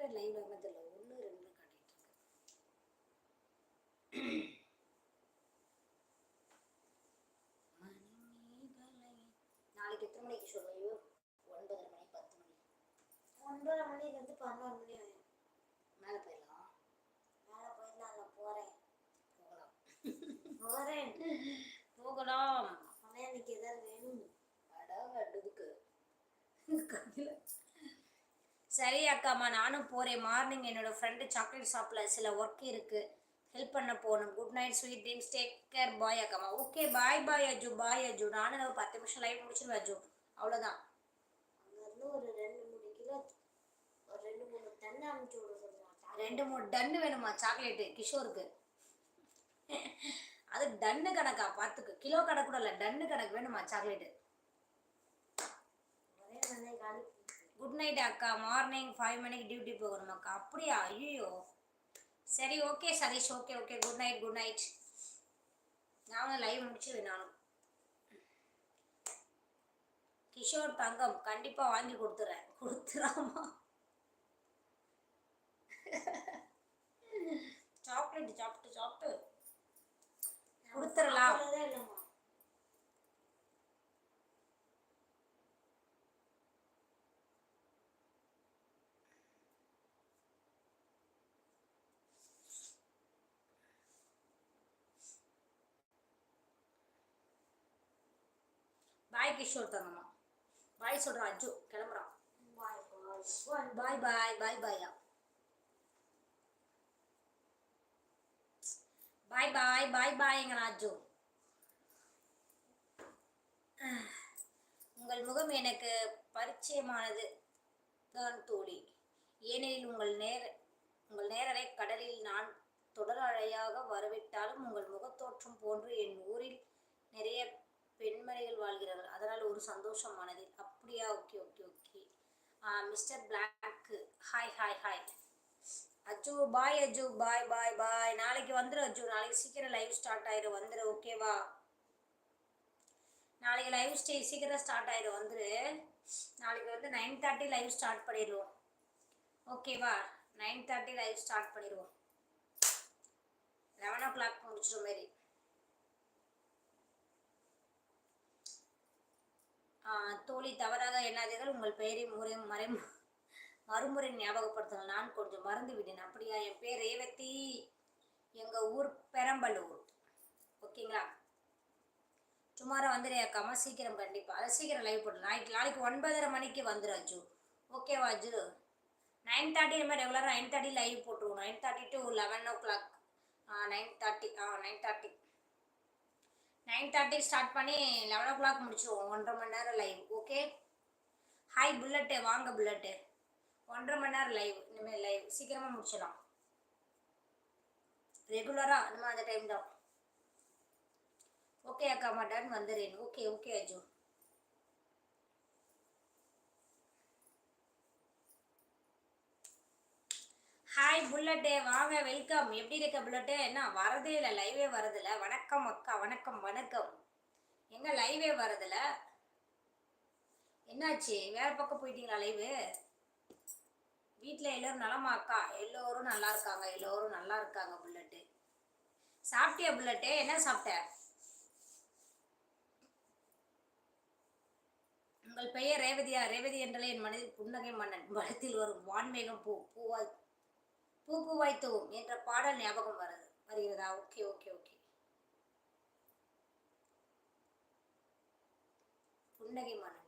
பேர் லைவ்ல வந்ததில்ல ஒன்று ரெண்டு காட்டிட்டு இருக்கு. நாளைக்கு எத்தனை மணிக்கு சொல்லுங்க ஒன்பதரை மணி பத்து மணி. ஒன்பது மணிலேருந்து பதினோரு மணி ஆகும் மேலே போயிடலாம். மேலே போயிடலாம் நான் போகிறேன் போகலாம். போகிறேன் போகலாம். ஆனால் எனக்கு எதாவது வேணும். அடங்கடுதுக்கு கதில சரி அக்காம்மா நானும் போகிறேன் மார்னிங் என்னோட ஃப்ரெண்டு சாக்லேட் ஷாப்பில் சில ஒர்க் இருக்குது ஹெல்ப் பண்ண போகணும். Good night sweet dreams take care bye அக்காம்மா. Okay bye bye Aju bye Aju. நானும் ஒரு பத்து நிமிஷம் லைவ் முடிச்சிருவேன் அஜு. அவ்வளோதான் அங்கேருந்து ஒரு ரெண்டு மூணு கிலோ ஒரு ரெண்டு மூணு டன் அனுப்பிச்சு விட ரெண்டு மூணு டன்னு வேணுமா சாக்லேட்டு கிஷோருக்கு. அது டன்னு கணக்கா? பார்த்துக்கு. கிலோ கணக்கு கூட இல்லை டன்னு கணக்கு வேணுமா சாக்லேட்டு ஒரே காலி. குட் நைட் அக்கா. மார்னிங் ஃபைவ் மணிக்கு டியூட்டி போகணும் அக்கா அப்படியா? ஐயோ சரி okay Satish. Okay okay good night good night நானும் லைவ் முடிச்சிருவேன் நானும். கிஷோர் தங்கம் கண்டிப்பாக வாங்கி கொடுத்துறேன். கொடுத்துறாமா? சாக்லேட் சாப்பிட்டு சாப்பிட்டு கொடுத்துடலாம். பாய் கிஷோர் தங்கம்மா பாய் சொல்கிறான் அஜு கிளம்புறான் பாய் பாய் பாய் பாய் பாய் பாயா பாய் பாய் பாய் பாய்ங்க ராஜு. உங்கள் முகம் எனக்கு பரிச்சயமானது தான் தோழி. ஏனெனில் உங்கள் நேர உங்கள் நேரரை கடலில் நான் தொடரழையாக வரவிட்டாலும் உங்கள் முகத்தோற்றம் போன்று என் ஊரில் நிறைய பெண்மணிகள் வாழ்கிறார்கள். அதனால் ஒரு சந்தோஷம் மனதில் அப்படியா? Okay okay okay. Mister Black hi hi hi Aju bye Aju. Bye bye bye நாளைக்கு வந்துடும் அஜு. நாளைக்கு சீக்கிரம் லைவ் ஸ்டார்ட் ஆயிரும் வந்துரு ஓகேவா நாளைக்கு லைவ் ஸ்டே சீக்கிரம் ஸ்டார்ட் ஆயிரும் வந்துரு. நாளைக்கு வந்து நைன் தேர்ட்டி லைவ் ஸ்டார்ட் பண்ணிடுவோம் ஓகேவா நைன் தேர்ட்டி லைவ் ஸ்டார்ட் பண்ணிடுவோம் லெவன் ஓ கிளாக் முடிச்சிடும் மாரி. தோழி தவறாக எண்ணாதீர்கள். உங்கள் பெயரை முறை மறை மறுமுறை ஞாபகப்படுத்துங்கள். நான் கொஞ்சம் மறந்து விட்டேன் அப்படியா? என் பேர் ரேவதி. எங்கள் ஊர் பெரம்பலூர். ஓகேங்களா? டுமாரோ வந்துடு அக்காமா சீக்கிரம் கண்டிப்பாக அதை சீக்கிரம் லைவ் போடணும் நாளைக்கு நாளைக்கு ஒன்பதரை மணிக்கு வந்துடும் அஜு. ஓகேவா அஜு? நைன் தேர்ட்டி நம்ம மாதிரி ரெகுலராக நைன் தேர்ட்டி லைவ் போட்டுருவோம். Nine thirty to eleven o'clock nine thirty ah nine thirty nine thirty start பண்ணி லெவன் ஓ கிளாக் முடிச்சிடுவோம் ஒன்றரை மணி நேரம் லைவ் ஓகே ஹாய் புல்லட்டு வாங்க புல்லட்டு ஒன்றரை மணி நேரம் லைவ் இனிமேல் லைவ் சீக்கிரமாக முடிச்சிடலாம். ரெகுலராக அந்த மாதிரி அந்த டைம் தான். ஓகே அக்கா மாட்டான்னு வந்துடுறேன் ஓகே ஓகே அஜு ஹாய் புல்லட்டே வாங்க வெல்கம் எப்படி இருக்க புல்லட்டே என்ன வரதே இல்லை லைவே வரதில்ல. வணக்கம் அக்கா. வணக்கம் வணக்கம். எங்க லைவே வரதில்ல? என்னாச்சு? வேற பக்கம் போயிட்டீங்களா லைவு வீட்டில் எல்லோரும் நலமா அக்கா எல்லோரும் நல்லா இருக்காங்க. எல்லோரும் நல்லா இருக்காங்க புல்லட்டு சாப்பிட்டியா புல்லட்டு என்ன சாப்பிட்ட? உங்கள் பெயர் ரேவதியா? ரேவதி என்றாலே என் மனதில் புன்னகை மன்னன். மனத்தில் வரும் வான்மேகம் பூ பூவாய் பூ பூவாய் தூவும் என்ற பாடல் ஞாபகம் வருது. வருகிறதா? Okay okay okay. புன்னகை மன